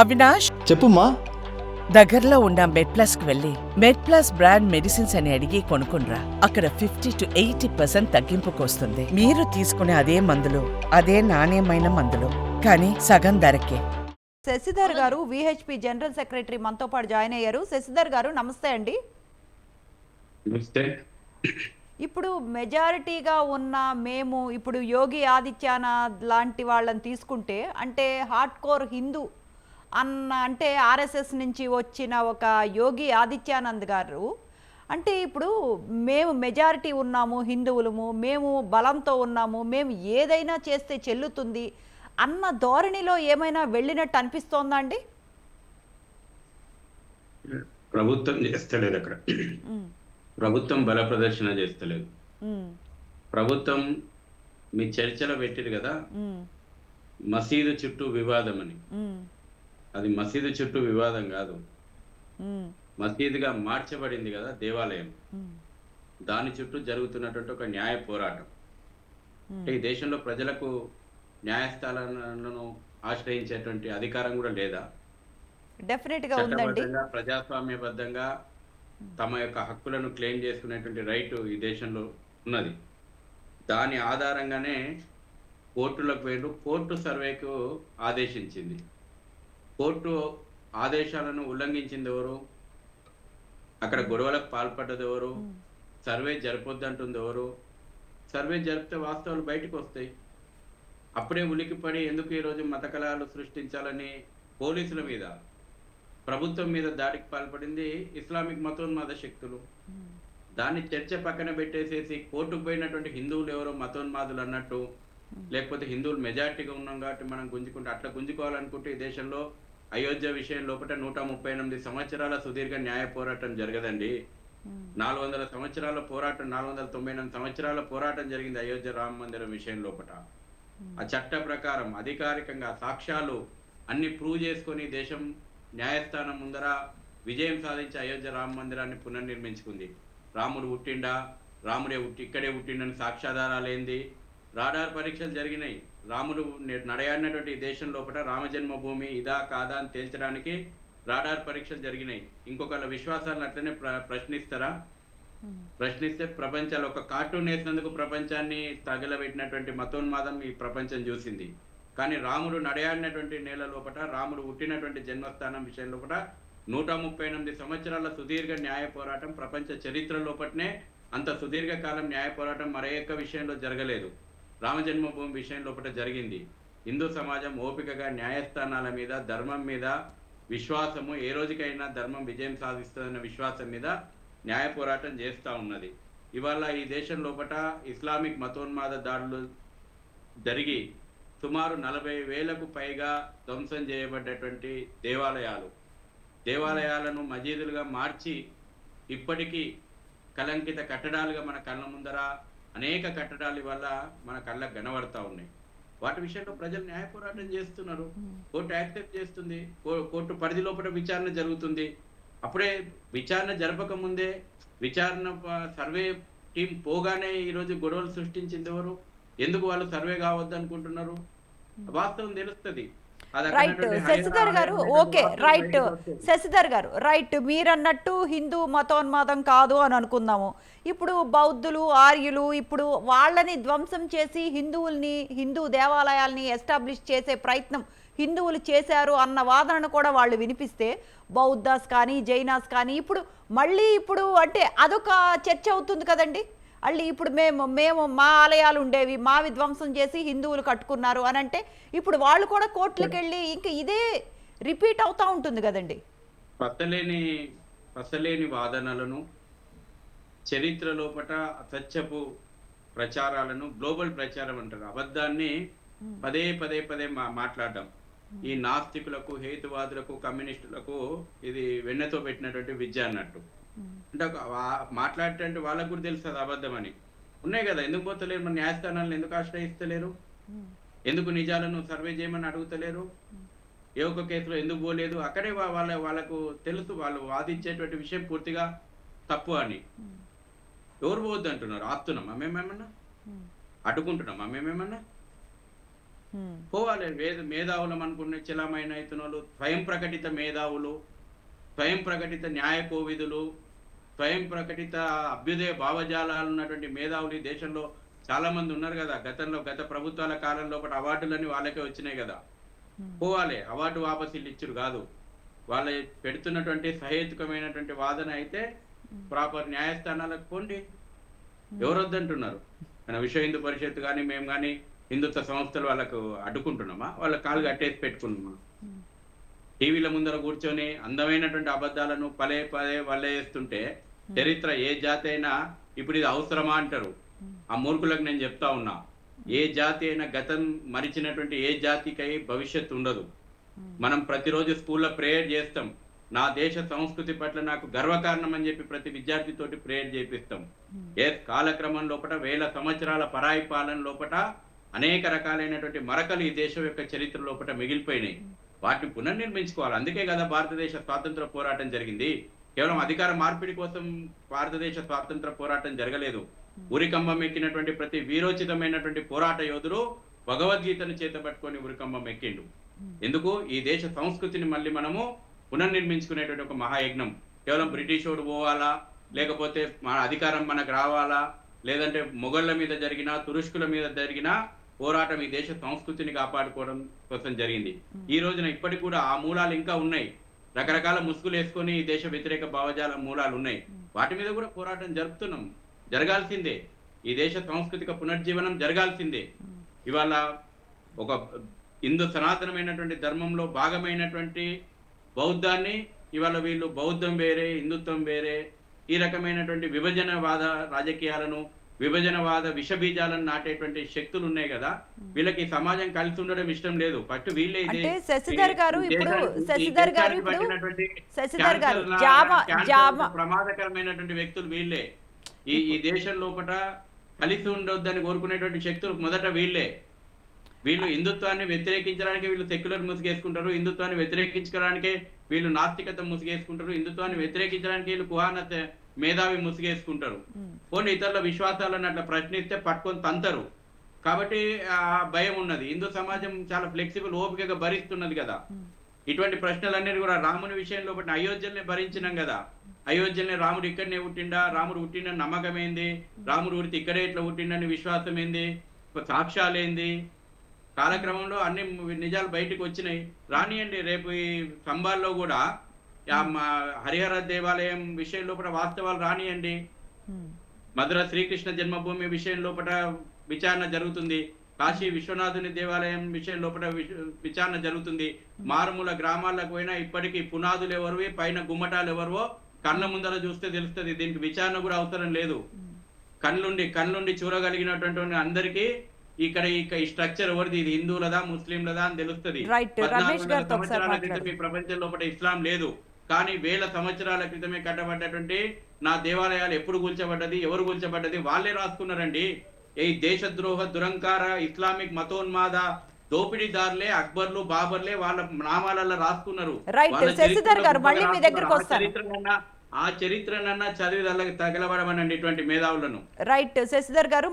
అవినాష్? చెప్పుమా దగ్గరలో ఉన్న మెడ్ ప్లస్కు వెళ్ళి మెడ్ ప్లస్ బ్రాండ్ మెడిసిన్స్ అని అడిగి కొనుక్కునరా అక్కడ ఫిఫ్టీ టు ఎయిటీ పర్సెంట్ తగ్గింపుకు వస్తుంది మీరు తీసుకునే అదే మందులు అదే నాణ్యమైన మందులు. కానీ సగం ధరకే. శశిధర్ గారు విహెచ్పి జనరల్ సెక్రటరీ మనతో పాటు జాయిన్ అయ్యారు. శశిధర్ గారు నమస్తే అండి. నమస్తే. ఇప్పుడు మెజారిటీగా ఉన్న మేము ఇప్పుడు యోగి ఆదిత్యనాథ్ లాంటి వాళ్ళని తీసుకుంటే అంటే హార్డ్ కోర్ హిందూ అన్న అంటే ఆర్ఎస్ఎస్ నుంచి వచ్చిన ఒక యోగి ఆదిత్యానంద్ గారు అంటే ఇప్పుడు మేము మెజారిటీ ఉన్నాము హిందువులము మేము బలంతో ఉన్నాము మేము ఏదైనా చేస్తే చెల్లుతుంది అన్న ధోరణిలో ఏమైనా వెళ్ళినట్టు అనిపిస్తోందా అండి? ప్రభుత్వం చేస్తలేదు అక్కడ. ప్రభుత్వం బల ప్రదర్శన చేస్తలేదు. ప్రభుత్వం మీ చర్చలో పెట్టిరు కదా? మసీదు చుట్టూ వివాదం అని. అది మసీదు చుట్టూ వివాదం కాదు. మసీదుగా మార్చబడింది కదా దేవాలయం. దాని చుట్టూ జరుగుతున్నటువంటి ఒక న్యాయ పోరాటం. అంటే ఈ దేశంలో ప్రజలకు న్యాయస్థానాలను ఆశ్రయించేటువంటి అధికారం కూడా లేదా? డెఫినెట్గా ఉందండి. ప్రజాస్వామ్యబద్ధంగా తమ యొక్క హక్కులను క్లెయిమ్ చేసుకునేటువంటి రైట్ ఈ దేశంలో ఉన్నది. దాని ఆధారంగానే కోర్టులకు పోయిండ్రు కోర్టు సర్వేకు ఆదేశించింది. కోర్టు ఆదేశాలను ఉల్లంఘించింది ఎవరు అక్కడ గొడవలకు పాల్పడ్డది ఎవరు సర్వే జరపొద్దంటుంది ఎవరు సర్వే జరిపితే వాస్తవాలు బయటకు వస్తాయి అప్పుడే ఉలికిపడి ఎందుకు ఈరోజు మత కళాలు సృష్టించాలని పోలీసుల మీద ప్రభుత్వం మీద దాడికి పాల్పడింది ఇస్లామిక్ మతోన్మాద శక్తులు. దాన్ని చర్చ పక్కన పెట్టేసేసి కోర్టుకు పోయినటువంటి హిందువులు ఎవరో మతోన్మాదులు అన్నట్టు లేకపోతే హిందువులు మెజార్టీగా ఉన్నాం కాబట్టి మనం గుంజుకుంటే అట్లా గుంజుకోవాలనుకుంటే ఈ దేశంలో అయోధ్య విషయం లోపల నూట ముప్పై ఎనిమిది సంవత్సరాల సుదీర్ఘ న్యాయ పోరాటం జరగదండి. నాలుగు వందల సంవత్సరాల పోరాటం నాలుగు వందల తొంభై ఎనిమిది సంవత్సరాల పోరాటం జరిగింది అయోధ్య రామ మందిరం విషయం లోపల. ఆ చట్ట ప్రకారం అధికారికంగా సాక్ష్యాలు అన్ని ప్రూవ్ చేసుకొని దేశం న్యాయస్థానం ముందర విజయం సాధించి అయోధ్య రామ మందిరాన్ని పునర్నిర్మించుకుంది. రాముడు పుట్టిండా? రాముడే ఇక్కడే పుట్టిండని సాక్ష్యాధారాలు ఏంది? రాడార్ పరీక్షలు జరిగినాయి. రాముడు నే- నడయాడినటువంటి దేశం లోపల రామజన్మభూమి ఇదా కాదా అని తేల్చడానికి రాడార్ పరీక్షలు జరిగినాయి. ఇంకొకళ్ళ విశ్వాసాలను అట్లనే ప్ర ప్రశ్నిస్తారా? ప్రశ్నిస్తే ప్రపంచాలు ఒక కార్టూన్ వేసినందుకు ప్రపంచాన్ని తగలబెట్టినటువంటి మతోన్మాదం ఈ ప్రపంచం చూసింది. కానీ రాముడు నడయాడినటువంటి నేల లోపల రాముడు పుట్టినటువంటి జన్మస్థానం విషయం లోపల నూట ముప్పై ఎనిమిది సంవత్సరాల సుదీర్ఘ న్యాయ పోరాటం ప్రపంచ చరిత్ర లోపటనే అంత సుదీర్ఘ కాలం న్యాయ పోరాటం మరే యొక్క విషయంలో జరగలేదు. రామజన్మభూమి విషయం లోపల జరిగింది. హిందూ సమాజం ఓపికగా న్యాయస్థానాల మీద ధర్మం మీద విశ్వాసము ఏ రోజుకైనా ధర్మం విజయం సాధిస్తుందన్న విశ్వాసం మీద న్యాయ పోరాటం చేస్తూ ఉన్నది. ఇవాళ ఈ దేశం లోపల ఇస్లామిక్ మతోన్మాద దాడులు జరిగి సుమారు నలభై వేలకు పైగా ధ్వంసం చేయబడ్డటువంటి దేవాలయాలు. దేవాలయాలను మజీదులుగా మార్చి ఇప్పటికీ కలంకిత కట్టడాలుగా మన కళ్ళ ముందర అనేక కట్టడాలు వల్ల మన కళ్ళకు కనబడతా ఉన్నాయి. వాటి విషయంలో ప్రజలు న్యాయ పోరాటం చేస్తున్నారు. కోర్టు యాక్సెప్ట్ చేస్తుంది. కోర్టు పరిధి లోపల విచారణ జరుగుతుంది. అప్పుడే విచారణ జరపక ముందే విచారణ సర్వే టీం పోగానే ఈరోజు గొడవలు సృష్టించింది ఎవరు? ఎందుకు వాళ్ళు సర్వే కావద్దు అనుకుంటున్నారు? వాస్తవం తెలుస్తుంది. రైట్ శశిధర్ గారు ఓకే రైట్. శశిధర్ గారు రైట్ మీరన్నట్టు హిందూ మతోన్మాదం కాదు అని అనుకుందాము. ఇప్పుడు బౌద్ధులు ఆర్యులు ఇప్పుడు వాళ్ళని ధ్వంసం చేసి హిందువుల్ని హిందూ దేవాలయాల్ని ఎస్టాబ్లిష్ చేసే ప్రయత్నం హిందువులు చేశారు అన్న వాదనను కూడా వాళ్ళు వినిపిస్తే బౌద్ధాస్ కానీ జైనాస్ కానీ ఇప్పుడు మళ్ళీ ఇప్పుడు అంటే అదొక చర్చ అవుతుంది కదండి. మళ్ళీ ఇప్పుడు మేము మేము మా ఆలయాలు ఉండేవి మా విధ్వంసం చేసి హిందువులు కట్టుకున్నారు అని అంటే ఇప్పుడు వాళ్ళు కూడా కోర్టులకు వెళ్ళి ఇంకా ఇదే రిపీట్ అవుతా ఉంటుంది కదండి. పసలేని పసలేని వాదనలను చరిత్ర లోపట అసత్యపు ప్రచారాలను గ్లోబల్ ప్రచారం అంటారు. అబద్ధాన్ని పదే పదే పదే మా మాట్లాడడం. ఈ నాస్తికులకు హేతువాదులకు కమ్యూనిస్టులకు ఇది వెన్నతో పెట్టినటువంటి విద్య అన్నట్టు. అంటే మాట్లాడేటువంటి వాళ్ళకు కూడా తెలుసు అది అబద్ధం అని. ఉన్నాయి కదా ఎందుకు పోతలేరు? మన న్యాయస్థానాలను ఎందుకు ఆశ్రయిస్తలేరు? ఎందుకు నిజాలను సర్వే చేయమని అడుగుతలేరు? ఏ ఒక్క కేసులో ఎందుకు పోలేదు? అక్కడే వాళ్ళ వాళ్ళకు తెలుసు వాళ్ళు వాదించేటువంటి విషయం పూర్తిగా తప్పు అని. ఎవరు పోవద్దు అంటున్నారు? ఆపుతున్నామా మేమేమన్నా అడ్డుకుంటున్నామా మేమేమన్నా పోవాలి. వేద మేధావులం అనుకునే చిలమైన ఇతనులు స్వయం ప్రకటిత మేధావులు స్వయం ప్రకటిత న్యాయ కోవిదులు స్వయం ప్రకటిత అభ్యుదయ భావజాలాలు ఉన్నటువంటి మేధావులు దేశంలో చాలా మంది ఉన్నారు కదా. గతంలో గత ప్రభుత్వాల కాలంలో ఒకటి అవార్డులన్నీ వాళ్ళకే వచ్చినాయి కదా. పోవాలి. అవార్డు వాపసీలు ఇచ్చురు కాదు. వాళ్ళ పెడుతున్నటువంటి సహేతుకమైనటువంటి వాదన అయితే ప్రాపర్ న్యాయస్థానాలకు పోండి. ఎవరొద్దంటున్నారు? మన విశ్వ హిందూ పరిషత్ కానీ మేము కానీ హిందుత్వ సంస్థలు వాళ్ళకు అడ్డుకుంటున్నామా? వాళ్ళ కాలు కట్టేసి పెట్టుకున్నామా టీవీల ముందర కూర్చొని అందమైనటువంటి అబద్ధాలను పదే పదే వల్లేస్తుంటే చరిత్ర ఏ జాతి అయినా ఇప్పుడు ఇది అవసరమా అంటారు? ఆ మూర్ఖులకు నేను చెప్తా ఉన్నా. ఏ జాతి అయినా గతం మరిచినటువంటి ఏ జాతికై భవిష్యత్తు ఉండదు. మనం ప్రతిరోజు స్కూల్లో ప్రేయర్ చేస్తాం. నా దేశ సంస్కృతి పట్ల నాకు గర్వకారణం అని చెప్పి ప్రతి విద్యార్థితోటి ప్రేయర్ చేపిస్తాం. ఏ కాలక్రమం లోపల వేల సంవత్సరాల పరాయి పాలన లోపల అనేక రకాలైనటువంటి మరకలు ఈ దేశం యొక్క చరిత్ర లోపల మిగిలిపోయినాయి. వాటిని పునర్నిర్మించుకోవాలి. అందుకే కదా భారతదేశ స్వాతంత్ర పోరాటం జరిగింది. కేవలం అధికార మార్పిడి కోసం భారతదేశ స్వాతంత్ర పోరాటం జరగలేదు. ఉరికంబం ఎక్కినటువంటి ప్రతి వీరోచితమైనటువంటి పోరాట యోధుడు భగవద్గీతను చేతపట్టుకొని ఉరికంబం ఎక్కిండు. ఎందుకు? ఈ దేశ సంస్కృతిని మళ్ళీ మనము పునర్నిర్మించుకునేటువంటి ఒక మహాయజ్ఞం. కేవలం బ్రిటిష్ పోవాలా? లేకపోతే మన అధికారం మనకు రావాలా? లేదంటే మొఘళ్ళ మీద జరిగిన తురుష్కుల మీద జరిగిన పోరాటం ఈ దేశ సంస్కృతిని కాపాడుకోవడం కోసం జరిగింది. ఈ రోజున ఇప్పటికి కూడా ఆ మూలాలు ఇంకా ఉన్నాయి. రకరకాల ముసుగులు వేసుకొని ఈ దేశ వ్యతిరేక భావజాల మూలాలు ఉన్నాయి. వాటి మీద కూడా పోరాటం జరుపుతున్నాం. జరగాల్సిందే. ఈ దేశ సాంస్కృతిక పునర్జీవనం జరగాల్సిందే. ఇవాళ ఒక హిందూ సనాతనమైనటువంటి ధర్మంలో భాగమైనటువంటి బౌద్ధాన్ని ఇవాళ వీళ్ళు బౌద్ధం వేరే హిందుత్వం వేరే ఈ రకమైనటువంటి విభజనవాద రాజకీయాలను విభజనవాద విషబీజాలను నాటేటువంటి శక్తులు ఉన్నాయి కదా వీళ్ళకి సమాజం కలిసి ఉండడం ఇష్టం లేదు. ఫస్ట్ వీళ్ళే అంటే శశిధర్ గారు ఇప్పుడు శశిధర్ గారు ఇప్పుడు శశిధర్ గారు ప్రమాదకరమైనటువంటి వ్యక్తులు వీళ్ళే. ఈ ఈ దేశం లోపల కలిసి ఉండొద్దని కోరుకునేటువంటి శక్తులు మొదట వీళ్ళే. వీళ్ళు హిందుత్వాన్ని వ్యతిరేకించడానికి వీళ్ళు సెక్యులర్ ముసుగేసుకుంటారు. హిందుత్వాన్ని వ్యతిరేకించడానికి వీళ్ళు నాస్తికత ముసుగేసుకుంటారు. హిందుత్వాన్ని వ్యతిరేకించడానికి వీళ్ళు కుహాన మేధావి ముసుగేసుకుంటారు. పోనీ ఇతరుల విశ్వాసాలను అట్లా ప్రశ్నిస్తే పట్టుకొని తంతరు. కాబట్టి ఆ భయం ఉన్నది. హిందూ సమాజం చాలా ఫ్లెక్సిబుల్ ఓపికగా భరిస్తున్నది కదా. ఇటువంటి ప్రశ్నలన్నీ కూడా రాముని విషయంలో బట్టి అయోధ్యల్ని భరించినాం కదా. అయోధ్యల్ని రాముడు ఇక్కడనే పుట్టిండా? రాముడు పుట్టిన నమ్మకం ఏంది రాముడు ఉడితే ఇక్కడే ఇట్లా పుట్టిండని విశ్వాసం ఏంది సాక్ష్యాలు ఏంది కాలక్రమంలో అన్ని నిజాలు బయటకు వచ్చినాయి. రానియండి రేపు ఈ స్తంభాల్లో కూడా హరిహర దేవాలయం విషయం లోపల వాస్తవాలు రానియండి. మధుర శ్రీకృష్ణ జన్మభూమి విషయం లోపల విచారణ జరుగుతుంది. కాశీ విశ్వనాథుని దేవాలయం విషయం లోపల విచ- విచారణ జరుగుతుంది. మారుమూల గ్రామాలకు పోయినా ఇప్పటికీ పునాదులు ఎవరివి పైన గుమ్మటాలు ఎవరివో కళ్ళ ముందర చూస్తే తెలుస్తుంది. దీనికి విచారణ కూడా అవసరం లేదు. కళ్ళుండి కళ్ళుండి చూడగలిగినటువంటి అందరికీ ఇక్కడ ఇక ఈ స్ట్రక్చర్ ఎవరిది? ఇది హిందువులదా ముస్లింలదా అని తెలుస్తుంది. సంవత్సరాల క్రితం. ఈ ప్రపంచం లోపల ఇస్లాం లేదు. కానీ వేల సంవత్సరాల క్రితమే కట్టబడ్డటువంటి నా దేవాలయాలు ఎప్పుడు కూల్చబడ్డది ఎవరు కూల్చబడ్డది వాళ్ళే రాసుకున్నారండి. ఈ దేశద్రోహ దురంకార ఇస్లామిక్ మతోన్మాద దోపిడీదారులే అక్బర్లు బాబర్లే వాళ్ళ నామాలలో రాసుకున్నారు. ఆ. చరిత్రనన్నా చదివి తగలబడమనండి ఇటువంటి మేధావులను. రైట్ శశిధర్ గారు